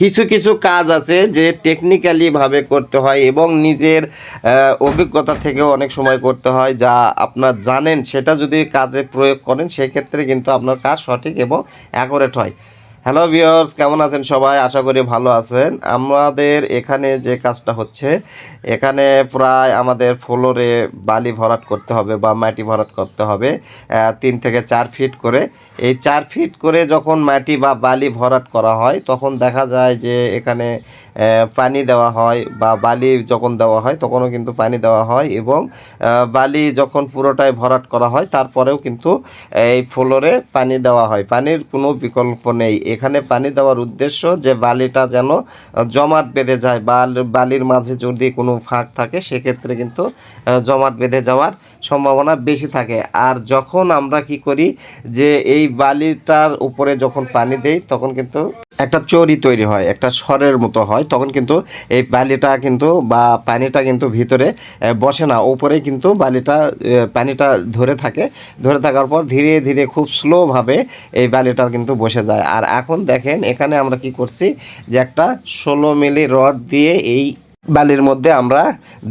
কিছু কিছু কাজ আছে যে টেকনিক্যালিভাবে করতে হয় এবং নিজের অভিজ্ঞতা থেকেও অনেক সময় করতে হয় যা আপনার জানেন, সেটা যদি কাজে প্রয়োগ করেন, সেক্ষেত্রে কিন্তু আপনার কাজ সঠিক এবং অ্যাকোরেট হয়। হ্যালো ভিওর্স কেমন আছেন সবাই? আশা করি ভালো আছেন। আমাদের এখানে যে কাজটা হচ্ছে, এখানে প্রায় আমাদের ফ্লোরে বালি ভরাট করতে হবে বা মাটি ভরাট করতে হবে তিন থেকে চার ফিট করে। এই চার ফিট করে যখন মাটি বা বালি ভরাট করা হয়, তখন দেখা যায় যে এখানে পানি দেওয়া হয় বা বালি যখন দেওয়া হয়, তখনও কিন্তু পানি দেওয়া হয় এবং বালি যখন পুরোটাই ভরাট করা হয়, তারপরেও কিন্তু এই ফ্লোরে পানি দেওয়া হয়। পানির কোনো বিকল্প নেই। এখানে পানি দেওয়ার উদ্দেশ্য যে বালিটা যেন জমাট বেঁধে যায় বা বালির মাঝে যদি কোনো ফাঁক থাকে, সেক্ষেত্রে কিন্তু জমাট বেঁধে যাওয়ার সম্ভাবনা বেশি থাকে। আর যখন আমরা কি করি যে এই বালিটার উপরে যখন পানি দেই, তখন কিন্তু একটা চরি তৈরি হয়, একটা স্বরের মতো হয়। তখন কিন্তু এই বালিটা কিন্তু বা পানিটা কিন্তু ভিতরে বসে না। উপরেই কিন্তু বালিটা পানিটা ধরে থাকে। ধরে থাকার পর ধীরে ধীরে খুব স্লোভাবে এই বালিটা কিন্তু বসে যায়। আর এখন দেখেন এখানে আমরা কি করছি যে একটা ষোলো মিলি রড দিয়ে এই বালির মধ্যে আমরা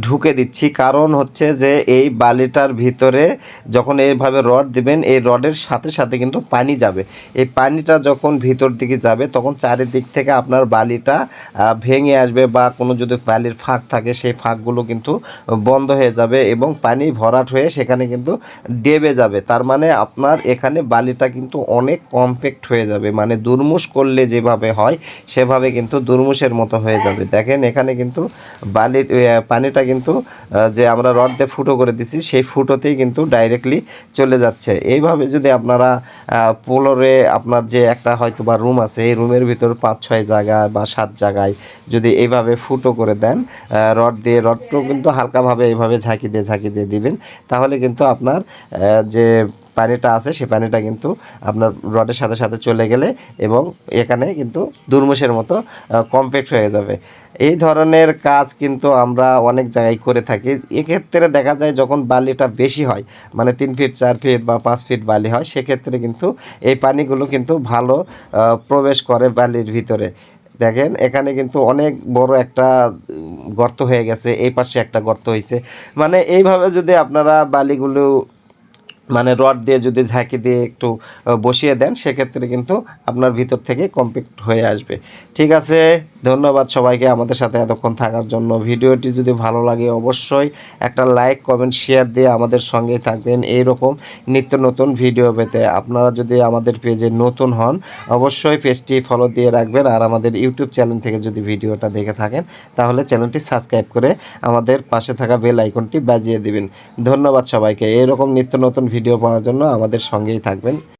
ঢুকে দিচ্ছি। কারণ হচ্ছে যে এই বালিটার ভিতরে যখন এইভাবে রড দিবেন, এই রডের সাথে সাথে কিন্তু পানি যাবে। এই পানিটা যখন ভিতর দিকে যাবে, তখন চারিদিক থেকে আপনার বালিটা ভেঙে আসবে বা কোনো যদি বালির ফাঁক থাকে, সেই ফাঁকগুলো কিন্তু বন্ধ হয়ে যাবে এবং পানি ভরাট হয়ে সেখানে কিন্তু ডেবে যাবে। তার মানে আপনার এখানে বালিটা কিন্তু অনেক কমপ্যাক্ট হয়ে যাবে। মানে দুর্মুষ করলে যেভাবে হয়, সেভাবে কিন্তু দুর্মুষের মতো হয়ে যাবে। দেখেন, এখানে কিন্তু বালির এ, পানিটা কিন্তু যে আমরা রড দিয়ে ফুটো করে দিছি সেই ফুটোতেই কিন্তু ডাইরেক্টলি চলে যাচ্ছে। এইভাবে যদি আপনারা পোলরে আপনার যে একটা হয়তো বা রুম আছে এই রুমের ভিতর পাঁচ ছয় জায়গায় বা সাত জায়গায় যদি এইভাবে ফুটো করে দেন রড দিয়ে রডটাও কিন্তু হালকাভাবে এইভাবে ঝাঁকি দিয়ে ঝাঁকি দিয়ে দিবেন তাহলে কিন্তু আপনার যে পানিটা আছে সেই পানিটা কিন্তু আপনার রডের সাথে সাথে চলে গেলে এবং এখানে কিন্তু দুর্মুষের মতো কমপ্লিট হয়ে যাবে। এই ধরনের কাজ কিন্তু আমরা অনেক জায়গায় করে থাকি। এক্ষেত্রে দেখা যায় যখন বালিটা বেশি হয় মানে তিন ফিট চার ফিট বা পাঁচ ফিট বালি হয়, সেক্ষেত্রে কিন্তু এই পানিগুলো কিন্তু ভালো প্রবেশ করে বালির ভিতরে। দেখেন, এখানে কিন্তু অনেক বড় একটা গর্ত হয়ে গেছে, এই পাশে একটা গর্ত হয়েছে। মানে এইভাবে যদি আপনারা বালিগুলো মানে রড দিয়ে যদি ঝাঁকি দিয়ে একটু বসিয়ে দেন, সেক্ষেত্রে কিন্তু আপনার ভিতর থেকে কমপ্লিট হয়ে আসবে। ঠিক আছে, ধন্যবাদ সবাইকে আমাদের সাথে এতক্ষণ থাকার জন্য। ভিডিওটি যদি ভালো লাগে অবশ্যই একটা লাইক কমেন্ট শেয়ার দিয়ে আমাদের সঙ্গেই থাকবেন এইরকম নিত্য নতুন ভিডিও পেতে। আপনারা যদি আমাদের পেজে নতুন হন, অবশ্যই পেজটি ফলো দিয়ে রাখবেন আর আমাদের ইউটিউব চ্যানেল থেকে যদি ভিডিওটা দেখে থাকেন, তাহলে চ্যানেলটি সাবস্ক্রাইব করে আমাদের পাশে থাকা বেল আইকনটি বাজিয়ে দিবেন। ধন্যবাদ সবাইকে। এরকম নিত্য নতুন ভিডিও পাওয়ার জন্য আমাদের সঙ্গেই থাকবেন।